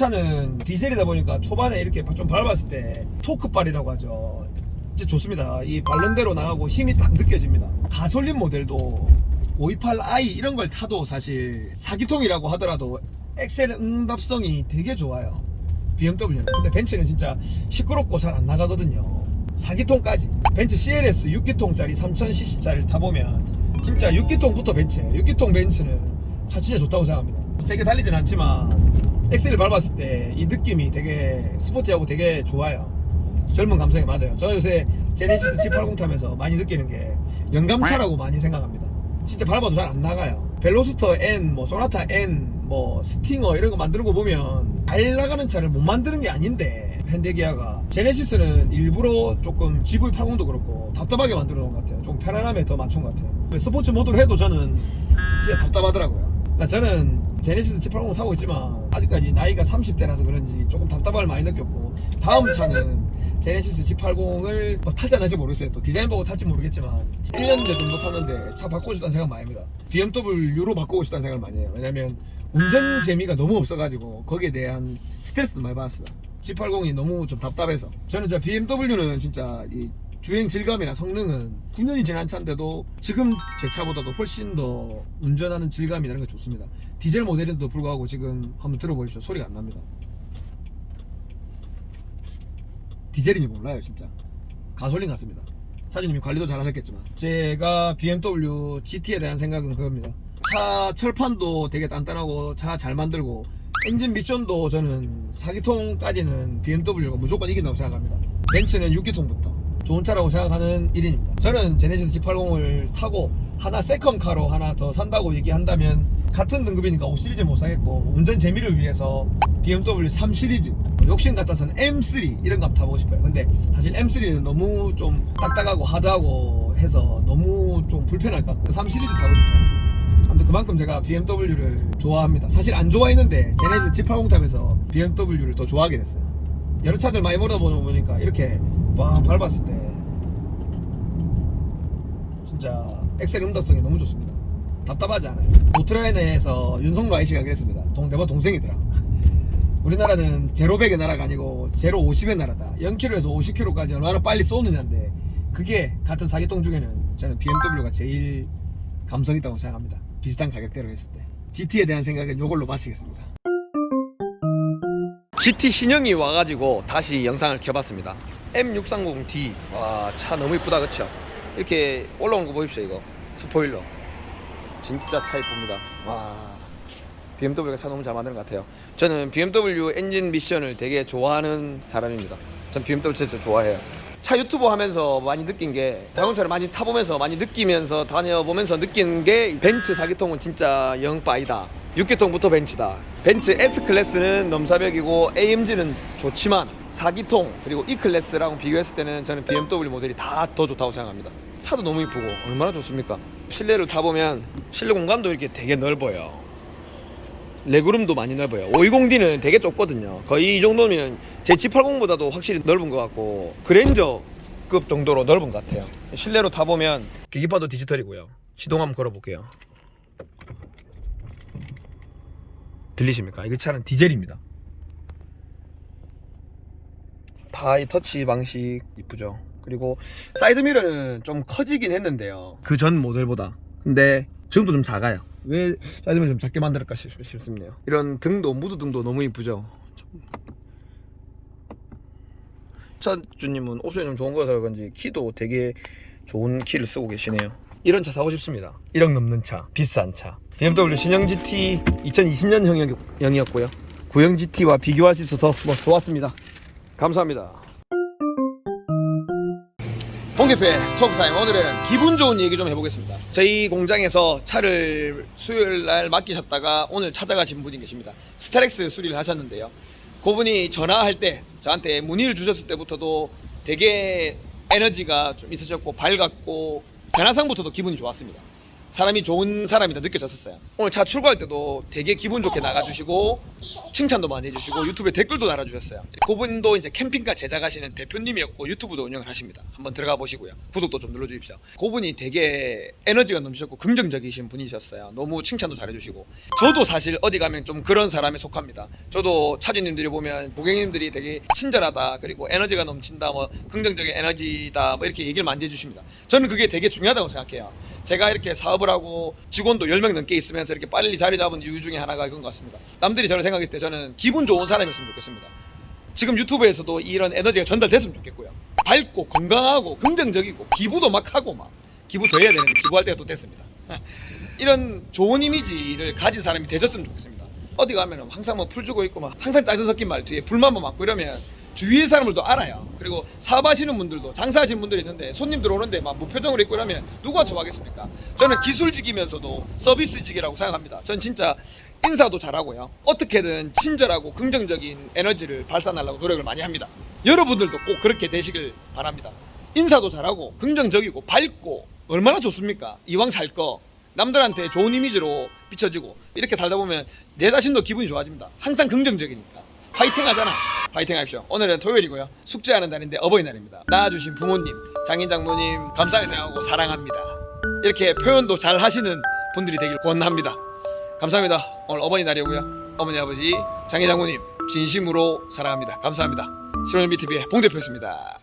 차는 디젤이다 보니까 초반에 이렇게 좀 밟았을 때 토크발이라고 하죠. 진짜 좋습니다. 이 발른대로 나가고 힘이 딱 느껴집니다. 가솔린 모델도 528i 이런 걸 타도 사실 사기통이라고 하더라도 엑셀 응답성이 되게 좋아요. BMW는. 근데 벤츠는 진짜 시끄럽고 잘 안 나가거든요. 4기통까지. 벤츠 CLS 6기통짜리 3000cc짜리를 타보면 진짜 6기통부터 벤츠예요. 6기통 벤츠는 차 진짜 좋다고 생각합니다. 세게 달리진 않지만 엑셀을 밟았을 때 이 느낌이 되게 스포티하고 되게 좋아요. 젊은 감성이 맞아요. 저 요새 제네시스 G80 타면서 많이 느끼는 게 영감차라고 많이 생각합니다. 진짜 밟아도 잘 안 나가요. 벨로스터 N, 뭐 소나타 N, 뭐 스팅어 이런 거 만드는 거 보면 잘 나가는 차를 못 만드는 게 아닌데 현대기아가 제네시스는 일부러 조금 GV80도 그렇고 답답하게 만들어 놓은 것 같아요. 좀 편안함에 더 맞춘 것 같아요. 스포츠 모드로 해도 저는 진짜 답답하더라고요. 그러니까 저는 제네시스 G80 타고 있지만 아직까지 나이가 30대라서 그런지 조금 답답함을 많이 느꼈고 다음 차는 제네시스 G80을 뭐 탈지 않을지 모르겠어요. 또 디자인 보고 탈지 모르겠지만 1년 정도 탔는데 차 바꾸고 싶다는 생각 많이 합니다. BMW로 바꾸고 싶다는 생각을 많이 해요. 왜냐면 운전 재미가 너무 없어가지고 거기에 대한 스트레스도 많이 받았어요. G80이 너무 좀 답답해서 저는 진짜 BMW는 진짜 이 주행 질감이나 성능은 9년이 지난 차인데도 지금 제 차보다도 훨씬 더 운전하는 질감이라는 게 좋습니다. 디젤 모델인데도 불구하고 지금 한번 들어보십시오. 소리가 안 납니다. 디젤인지 몰라요 진짜 가솔린 같습니다 사장님이 관리도 잘 하셨겠지만 제가 BMW GT에 대한 생각은 그겁니다 차 철판도 되게 단단하고 차 잘 만들고 엔진 미션도 저는 4기통까지는 BMW가 무조건 이긴다고 생각합니다 벤츠는 6기통부터 좋은 차라고 생각하는 1인입니다. 저는 제네시스 G80을 타고 하나 세컨카로 하나 더 산다고 얘기한다면 같은 등급이니까 5 시리즈 못 사겠고 운전 재미를 위해서 BMW 3 시리즈 욕심 같아서는 M3 이런 거 타보고 싶어요. 근데 사실 M3는 너무 좀 딱딱하고 하드하고 해서 너무 좀 불편할 것 같고 3 시리즈 타고 싶어요. 아무튼 그만큼 제가 BMW를 좋아합니다. 사실 안 좋아했는데 제네시스 G80 타면서 BMW를 더 좋아하게 됐어요. 여러 차들 많이 몰아보니까 이렇게 와 밟았을 때 진짜 엑셀 응답성이 너무 좋습니다. 답답하지 않아요. 오트라인에서 윤성로 아이씨가 그랬습니다. 동, 내가 동생이더라. 우리나라는 제로 100의 나라가 아니고 제로 50의 나라다. 0km에서 50km까지 얼마나 빨리 쏘느냐인데 그게 같은 사기통 중에는 저는 BMW가 제일 감성 있다고 생각합니다. 비슷한 가격대로 했을 때. GT에 대한 생각은 이걸로 마치겠습니다. GT 신형이 와가지고 다시 영상을 켜봤습니다. M630D 와 차 너무 이쁘다 그쵸? 이렇게 올라온 거 보십시오 이거 스포일러 진짜 차 이쁩니다. 와 BMW가 차 너무 잘 만드는 것 같아요. 저는 BMW 엔진 미션을 되게 좋아하는 사람입니다. 전 BMW 진짜 좋아해요. 차 유튜브 하면서 많이 느낀 게 자동차를 많이 타보면서 많이 느끼면서 다녀보면서 느낀 게 벤츠 4기통은 진짜 영빠이다. 6기통부터 벤츠다. 벤츠 S클래스는 넘사벽이고 AMG는 좋지만 4기통 그리고 E클래스랑 비교했을 때는 저는 BMW 모델이 다 더 좋다고 생각합니다. 차도 너무 이쁘고 얼마나 좋습니까? 실내를 타보면 실내 공간도 이렇게 되게 넓어요. 레그룸도 많이 넓어요. 520D는 되게 좁거든요. 거의 이 정도면 제 G80보다도 확실히 넓은 것 같고 그랜저급 정도로 넓은 것 같아요. 실내로 타보면 계기판도 디지털이고요. 시동 한번 걸어볼게요. 들리십니까? 이 차는 디젤입니다. 다이 터치 방식 이쁘죠. 그리고 사이드 미러는 좀 커지긴 했는데요. 그 전 모델보다. 근데 지금도 좀 작아요. 왜 사이드 미러 좀 작게 만들었까 싶, 싶네요. 이런 등도 무드 등도 너무 이쁘죠. 차주님은 옵션이 좀 좋은 거라서 그런지 키도 되게 좋은 키를 쓰고 계시네요. 이런 차 사고 싶습니다. 1억 넘는 차, 비싼 차. BMW 신형 GT 2020년형이었고요. 구형 GT와 비교할 수 있어서 뭐 좋았습니다. 감사합니다. 홍계패 토크타임 오늘은 기분 좋은 얘기 좀 해보겠습니다. 저희 공장에서 차를 수요일 날 맡기셨다가 오늘 찾아가신 분이 계십니다. 스타렉스 수리를 하셨는데요. 그분이 전화할 때 저한테 문의를 주셨을 때부터도 되게 에너지가 좀 있으셨고 밝았고 변화상부터도 기분이 좋았습니다. 사람이 좋은 사람이다 느껴졌었어요. 오늘 차 출고할 때도 되게 기분 좋게 나가주시고 칭찬도 많이 해주시고 유튜브에 댓글도 달아주셨어요. 그분도 이제 캠핑카 제작하시는 대표님이었고 유튜브도 운영을 하십니다. 한번 들어가 보시고요. 구독도 좀 눌러주십시오. 그분이 되게 에너지가 넘치셨고 긍정적이신 분이셨어요. 너무 칭찬도 잘해주시고 저도 사실 어디 가면 좀 그런 사람에 속합니다. 저도 차주님들이 보면 고객님들이 되게 친절하다 그리고 에너지가 넘친다 뭐 긍정적인 에너지다 뭐 이렇게 얘기를 많이 해주십니다. 저는 그게 되게 중요하다고 생각해요. 제가 이렇게 사업 을 하고 직원도 10명 넘게 있으면서 이렇게 빨리 자리 잡은 이유 중에 하나가 그런 것 같습니다. 남들이 저를 생각했을 때 저는 기분 좋은 사람이었으면 좋겠습니다. 지금 유튜브에서도 이런 에너지가 전달됐으면 좋겠고요. 밝고 건강하고 긍정적이고 기부도 막 하고 막 기부 더 해야 되는데 기부할 때가 또 됐습니다. 이런 좋은 이미지를 가진 사람이 되셨으면 좋겠습니다. 어디 가면 항상 뭐 풀 주고 있고 막 항상 짜증 섞인 말투에 불만만 많고 이러면 주위의 사람들도 알아요. 그리고 사업하시는 분들도 장사하시는 분들이 있는데 손님들 오는데 막 무표정으로 있고 이러면 누가 좋아하겠습니까? 저는 기술직이면서도 서비스직이라고 생각합니다. 전 진짜 인사도 잘하고요. 어떻게든 친절하고 긍정적인 에너지를 발산하려고 노력을 많이 합니다. 여러분들도 꼭 그렇게 되시길 바랍니다. 인사도 잘하고 긍정적이고 밝고 얼마나 좋습니까? 이왕 살 거 남들한테 좋은 이미지로 비춰지고 이렇게 살다 보면 내 자신도 기분이 좋아집니다. 항상 긍정적이니까 파이팅 하잖아. 파이팅 하십시오. 오늘은 토요일이고요. 숙제하는 날인데 어버이날입니다. 낳아주신 부모님, 장인 장모님 감사하게 생각하고 사랑합니다. 이렇게 표현도 잘 하시는 분들이 되길 권합니다. 감사합니다. 오늘 어버이날이고요. 어머니 아버지 장인 장모님 진심으로 사랑합니다. 감사합니다. 신원미 TV의 봉 대표였습니다.